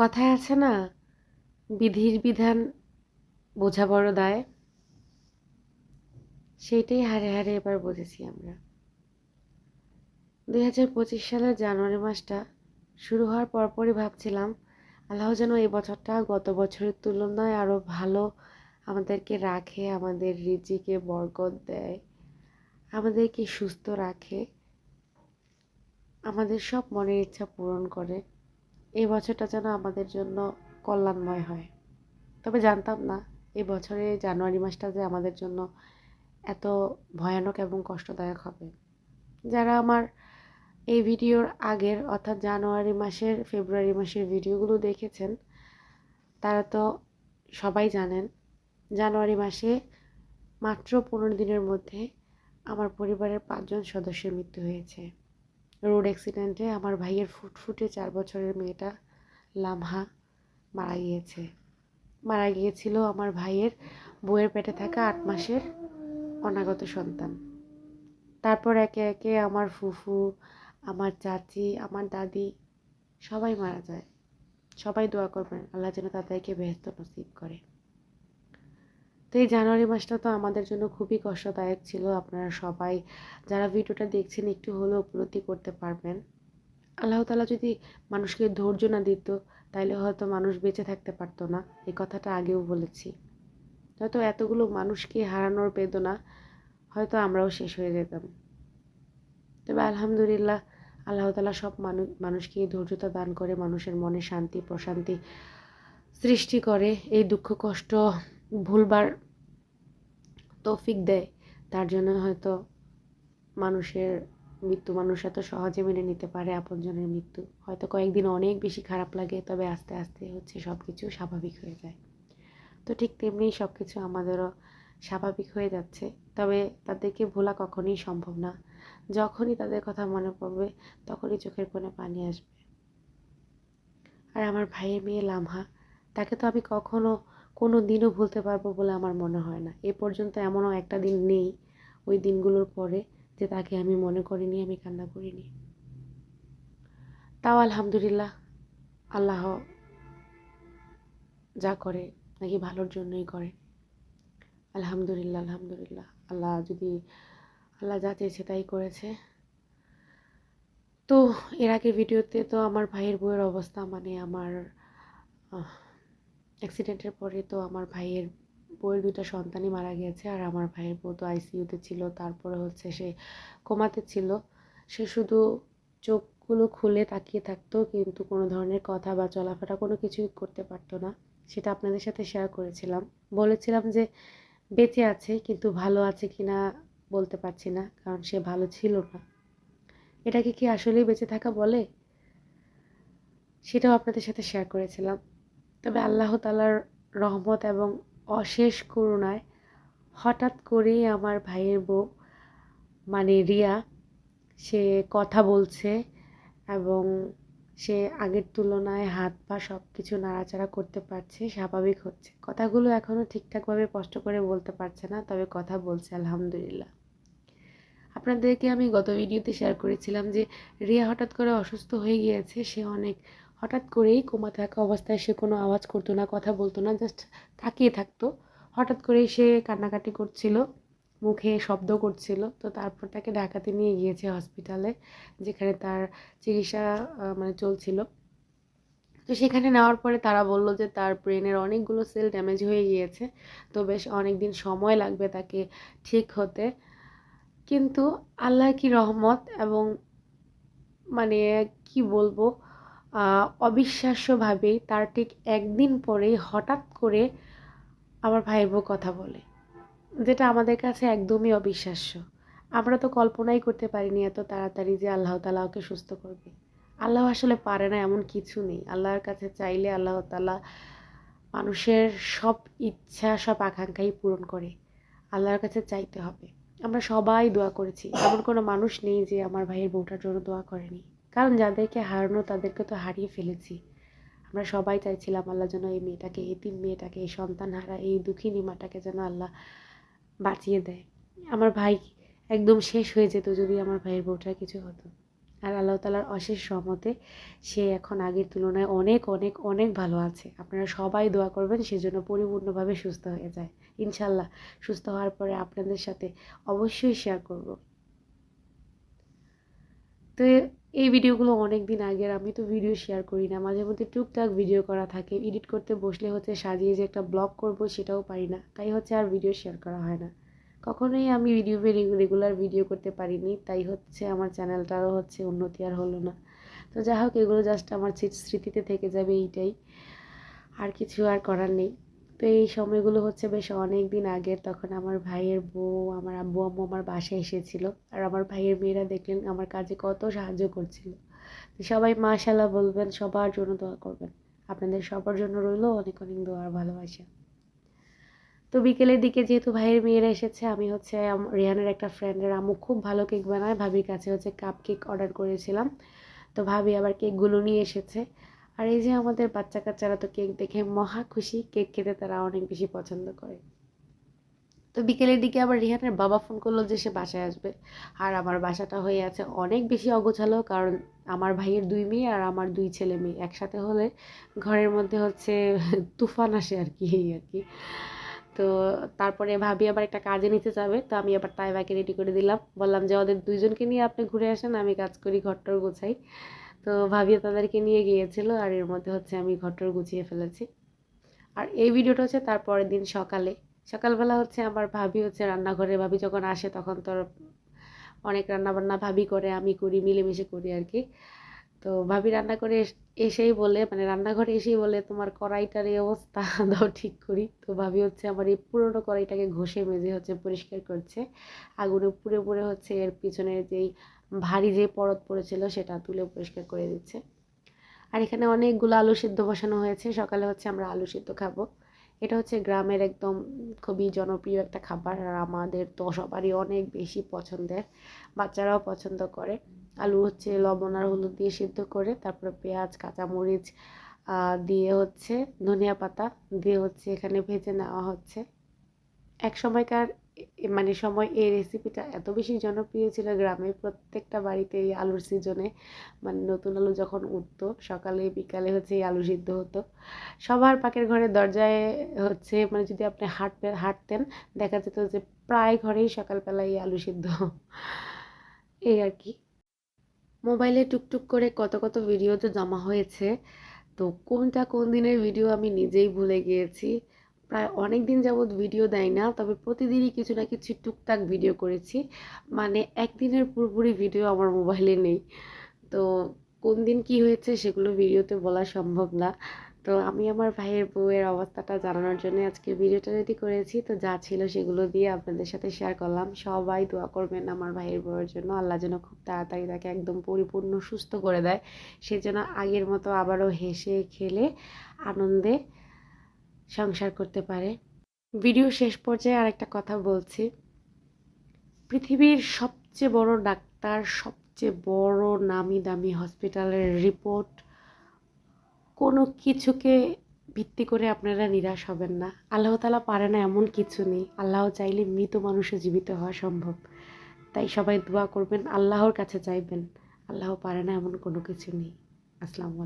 কথায় আছে না, বিধির বিধান বোঝা বড় দায়। সেইটাই হারে হারে এবার বুঝেছি আমরা। দুই হাজার পঁচিশ সালের জানুয়ারি মাসটা শুরু হওয়ার পরপরই ভাবছিলাম, আল্লাহ যেন এই বছরটা গত বছরের তুলনায় আরও ভালো আমাদেরকে রাখে, আমাদের রিজিকে বরকত দেয়, আমাদেরকে সুস্থ রাখে, আমাদের সব মনের ইচ্ছা পূরণ করে। এই বছরটা যেন আমাদের জন্য কল্যাণময় হয়। তবে জানতাম না এই বছরে জানুয়ারি মাসটা যে আমাদের জন্য এত ভয়ানক এবং কষ্টদায়ক হবে। যারা আমার এই ভিডিওর আগের অর্থাৎ জানুয়ারি মাসের, ফেব্রুয়ারি মাসের ভিডিওগুলো দেখেছেন, তারা তো সবাই জানেন, জানুয়ারি মাসে মাত্র পনেরো দিনের মধ্যে আমার পরিবারের পাঁচজন সদস্যের মৃত্যু হয়েছে। রোড অ্যাক্সিডেন্টে আমার ভাইয়ের ফুটফুটে চার বছরের মেয়েটা লামহা মারা গিয়েছে। মারা গিয়েছিল আমার ভাইয়ের বইয়ের পেটে থাকা আট মাসের অনাগত সন্তান। তারপর একে একে আমার ফুফু, আমার চাচি, আমার দাদি সবাই মারা যায়। সবাই দোয়া করবেন, আল্লাহ যেন তাদেরকে বেহস্ত নসিব করে। তো এই জানুয়ারি মাসটা তো আমাদের জন্য খুবই কষ্টদায়ক ছিল। আপনারা সবাই যারা ভিডিওটা দেখছেন একটু হলেও উপলব্ধি করতে পারবেন। আল্লাহ তালা যদি মানুষকে ধৈর্য না দিত তাহলে হয়তো মানুষ বেঁচে থাকতে পারতো না। এই কথাটা আগেও বলেছি। হয়তো এতগুলো মানুষকে হারানোর বেদনা হয়তো আমরাও শেষ হয়ে যেতাম। তবে আলহামদুলিল্লাহ আল্লাহ তালা সব মানুষ মানুষকে ধৈর্যতা দান করে মানুষের মনে শান্তি প্রশান্তি সৃষ্টি করে। এই দুঃখ কষ্ট ভুলবার তৌফিক দেয়, তার জন্য হয়তো মানুষের মৃত্যু, মানুষ এত সহজে মেনে নিতে পারে আপনজনের মৃত্যু। হয়তো কয়েকদিন অনেক বেশি খারাপ লাগে, তবে আস্তে আস্তে হচ্ছে সব কিছু স্বাভাবিক হয়ে যায়। তো ঠিক তেমনি সব কিছু আমাদেরও স্বাভাবিক হয়ে যাচ্ছে, তবে তাদেরকে ভোলা কখনোই সম্ভব না। যখনই তাদের কথা মনে পড়বে, তখনই চোখের কোণে পানি আসবে। আর আমার ভাইয়ের মেয়ে লামহা, তাকে তো আমি কখনো কোনো দিনও ভুলতে পারব বলে আমার মনে হয় না। এ পর্যন্ত এমনও একটা দিন নেই, ওই দিনগুলোর পরে, যে তাকে আমি মনে করিনি, আমি কান্না করিনি। তাও আলহামদুলিল্লাহ, আল্লাহ যা করে, নাকি ভালোর জন্যই করে। আলহামদুলিল্লাহ আলহামদুলিল্লাহ। আল্লাহ যদি, আল্লাহ যা চেয়েছে তাই করেছে। তো, এর আগে ভিডিওতে তো আমার ভাইয়ের বউয়ের অবস্থা মানে আমার অ্যাক্সিডেন্টের পরে তো আমার ভাইয়ের বউয়ের দুটা সন্তানই মারা গিয়েছে, আর আমার ভাইয়ের বউ তো আইসিইউতে ছিল, তারপরে হচ্ছে সে কোমাতে ছিল। সে শুধু চোখগুলো খুলে তাকিয়ে থাকতো, কিন্তু কোনো ধরনের কথা বা চলাফেরা কোনো কিছুই করতে পারতো না। সেটা আপনাদের সাথে শেয়ার করেছিলাম। বলেছিলাম যে বেঁচে আছে, কিন্তু ভালো আছে কি না বলতে পারছি না, কারণ সে ভালো ছিল না। এটাকে কি আসলেই বেঁচে থাকা বলে? সেটাও আপনাদের সাথে শেয়ার করেছিলাম। তবে আল্লাহ তালার রহমত এবং অশেষ করুণায় হঠাৎ করেই আমার ভাইয়ের বউ মানে রিয়া সে কথা বলছে এবং সে আগের তুলনায় হাত পা সব কিছু নাড়াচাড়া করতে পারছে স্বাভাবিক হচ্ছে। কথাগুলো এখনও ঠিকঠাকভাবে কষ্ট করে বলতে পারছে না তবে কথা বলছে আলহামদুলিল্লাহ। আপনাদেরকে আমি গত ভিডিওতে শেয়ার করেছিলাম যে রিয়া হঠাৎ করে অসুস্থ হয়ে গিয়েছে সে অনেক হঠাৎ করেই কোমা থাকা অবস্থায় সে কোনো আওয়াজ করতো না, কথা বলতো না জাস্ট তাকিয়ে থাকতো। হঠাৎ করেই সে কান্নাকাটি করছিল, মুখে শব্দ করছিল। তো তারপর তাকে ঢাকাতে নিয়ে গিয়েছে হসপিটালে যেখানে তার চিকিৎসা মানে চলছিল। তো সেখানে নেওয়ার পরে তারা বলল যে তার ব্রেনের অনেকগুলো সেল ড্যামেজ হয়ে গিয়েছে, তো বেশ অনেক দিন সময় লাগবে তাকে ঠিক হতে। কিন্তু আল্লাহ কি রহমত এবং মানে কি বলব অবিশ্বাস্যভাবেই তার ঠিক একদিন পরেই হঠাৎ করে আমার ভাইয়ের বউ কথা বলে, যেটা আমাদের কাছে একদমই অবিশ্বাস্য। আমরা তো কল্পনাই করতে পারিনি এত তাড়াতাড়ি যে আল্লাহ তালা ওকে সুস্থ করবে। আল্লাহ আসলে পারে না, এমন কিছু নেই। আল্লাহর কাছে চাইলে আল্লাহ তালা মানুষের সব ইচ্ছা, সব আকাঙ্ক্ষাই পূরণ করে। আল্লাহর কাছে চাইতে হবে। আমরা সবাই দোয়া করেছি। এমন কোনো মানুষ নেই যে আমার ভাইয়ের বউটার জন্য দোয়া করেনি। কারণ যাদেরকে হারানো তাদেরকে তো হারিয়ে ফেলেছি। আমরা সবাই চাইছিলাম আল্লাহ যেন এই মেয়েটাকে এতিম মেয়েটাকে, এই সন্তান হারা এই দুঃখিনী মাটাকে যেন আল্লাহ বাঁচিয়ে দেয়। আমার ভাই একদম শেষ হয়ে যেত যদি আমার ভাইয়ের বউটার কিছু হতো। আর আল্লাহ তালার অশেষ রহমতে সে এখন আগের তুলনায় অনেক অনেক অনেক ভালো আছে। আপনারা সবাই দোয়া করবেন সেজন্য পরিপূর্ণভাবে সুস্থ হয়ে যায়। ইনশাল্লাহ সুস্থ হওয়ার পরে আপনাদের সাথে অবশ্যই শেয়ার করব। তো এই ভিডিওগুলো অনেক দিন আগের, আমি তো ভিডিও শেয়ার করি না। মাঝে মধ্যে টুকটাক ভিডিও করা থাকে। এডিট করতে বসলে হচ্ছে সাজিয়ে যে একটা ব্লগ করব সেটাও পারি না। তাই হচ্ছে আর ভিডিও শেয়ার করা হয় না। কখনোই আমি ভিডিও রেগুলার ভিডিও করতে পারিনি। তাই হচ্ছে আমার চ্যানেলটারও হচ্ছে উন্নতি আর হলো না। তো যাই হোক, এগুলো জাস্ট আমার স্মৃতিতে থেকে যাবে এইটাই। আর কিছু আর করার নেই। তো এই সময়গুলো হচ্ছে বেশ অনেক দিন আগের। তখন আমার ভাইয়ের বউ, আমার আব্বু, আম্মু আমার বাসায় এসেছিল। আর আমার ভাইয়ের মেয়েরা দেখলেন আমার কাজে কত সাহায্য করছিল। তো সবাই মাশাল্লাহ বলবেন, সবার জন্য দোয়া করবেন। আপনাদের সবার জন্য রইল অনেক অনেক দোয়ার ভালোবাসা। তো বিকেলের দিকে যেহেতু ভাইয়ের মেয়েরা এসেছে, আমি হচ্ছে রিহানের একটা ফ্রেন্ডের আম্মু খুব ভালো কেক বানায়। ভাবির কাছে হচ্ছে কাপ কেক অর্ডার করেছিলাম। তো ভাবি আবার কেকগুলো নিয়ে এসেছে। আর এই যে আমাদের বাচ্চা কাচ্চারা তো কেক দেখে মহা খুশি, কেক খেতে তারা অনেক বেশি পছন্দ করে। তো বিকেলের দিকে আবার রিহানের বাবা ফোন করল যে সে বাসায় আসবে। আর আমার বাসাটা হয়ে আছে অনেক বেশি অগোছালো কারণ আমার ভাইয়ের দুই মেয়ে আর আমার দুই ছেলে মেয়ে। একসাথে হলে ঘরের মধ্যে হচ্ছে তুফান আসে আর কি, এই আর কি। তো তারপরে ভাবি আবার একটা কাজে নিতে যাবে, তো আমি আবার তাই তাইবাকে রেডি করে দিলাম। বললাম যে, ওদের দুইজনকে নিয়ে আপনি ঘুরে আসেন, আমি কাজ করি ঘরটর গোছাই। তো ভাবি তাদেরকে নিয়ে গিয়েছিল, আর এর মধ্যে হচ্ছে আমি ঘরটর গুছিয়ে ফেলেছি। আর এই ভিডিওটা হচ্ছে তারপরের দিন সকালে। সকালবেলা হচ্ছে আমার ভাবি হচ্ছে রান্নাঘরে, ভাবি যখন আসে তখন তোর অনেক রান্নাবান্না ভাবি করে, আমি করি, মিলেমিশে করি আর কি। তো ভাবি রান্না করে এসেই বলে মানে রান্নাঘরে এসেই বলে, তোমার কড়াইটার এই অবস্থা, দাও ঠিক করি। তো ভাবি হচ্ছে আমার এই পুরোনো কড়াইটাকে ঘষে, মেজে হচ্ছে পরিষ্কার করছে। আগুনে পুড়ে পুড়ে হচ্ছে এর পিছনের যেই ভারী যে পরত পড়েছিল সেটা তুলে পরিষ্কার করে দিচ্ছে। আর এখানে অনেকগুলো আলু সিদ্ধ বসানো হয়েছে। সকালে হচ্ছে আমরা আলু সিদ্ধ খাব। এটা হচ্ছে গ্রামের একদম খুবই জনপ্রিয় একটা খাবার আর আমাদের তো সবারই অনেক বেশি পছন্দের। বাচ্চারাও পছন্দ করে। আলু হচ্ছে লবণ আর হলুদ দিয়ে সিদ্ধ করে, তারপরে পেঁয়াজ, কাঁচামরিচ দিয়ে হচ্ছে ধনিয়া পাতা দিয়ে হচ্ছে এখানে ভেজে নেওয়া হচ্ছে। এক সময়কার মানে সময় এই রেসিপিটা এত বেশি জনপ্রিয় ছিল গ্রামে প্রত্যেকটা বাড়িতে এই আলুর সিজনে মানে নতুন আলু যখন উঠতো, সকালে, বিকালে হচ্ছে এই আলু সিদ্ধ হতো। সবার পাকের ঘরের দরজায় হচ্ছে মানে যদি আপনি হাঁটতে, হাঁটতেন, দেখা যেত যে প্রায় ঘরেই সকালবেলা এই আলু সিদ্ধ। এই আর কি। মোবাইলে টুকটুক করে কত কত ভিডিও তো জমা হয়েছে। তো কোনটা কোন দিনের ভিডিও আমি নিজেই ভুলে গিয়েছি। প্রায় অনেক দিন যাবৎ ভিডিও দেয় না, তবে প্রতিদিনই কিছু না কিছু টুকটাক ভিডিও করেছি। মানে একদিনের পুরোপুরি ভিডিও আমার মোবাইলে নেই। তো কোন দিন কি হয়েছে সেগুলো ভিডিওতে বলা সম্ভব না। তো আমি আমার ভাইয়ের বউয়ের অবস্থাটা জানানোর জন্য আজকে ভিডিওটা রেডি করেছি। তো যা ছিল সেগুলো দিয়ে আপনাদের সাথে শেয়ার করলাম। সবাই দোয়া করবেন আমার ভাইয়ের বউয়ের জন্য। আল্লাহ যেন খুব তাড়াতাড়ি তাকে একদম পরিপূর্ণ, সুস্থ করে দেয়। সে যেন আগের মতো আবারও হেসে, খেলে, আনন্দে সংসার করতে পারে। ভিডিও শেষ পর্যায়ে আরেকটা কথা বলছি। পৃথিবীর সবচেয়ে বড় ডাক্তার, সবচেয়ে বড় নামি দামি হসপিটালের রিপোর্ট, কোনো কিছুকে ভিত্তি করে আপনারা নিরাশ হবেন না। আল্লাহ তালা পারে না এমন কিছু নেই। আল্লাহ চাইলে মৃত মানুষও জীবিত হওয়া সম্ভব। তাই সবাই দোয়া করবেন, আল্লাহর কাছে চাইবেন, আল্লাহ পারে না এমন কোনো কিছু নেই। আসসালামু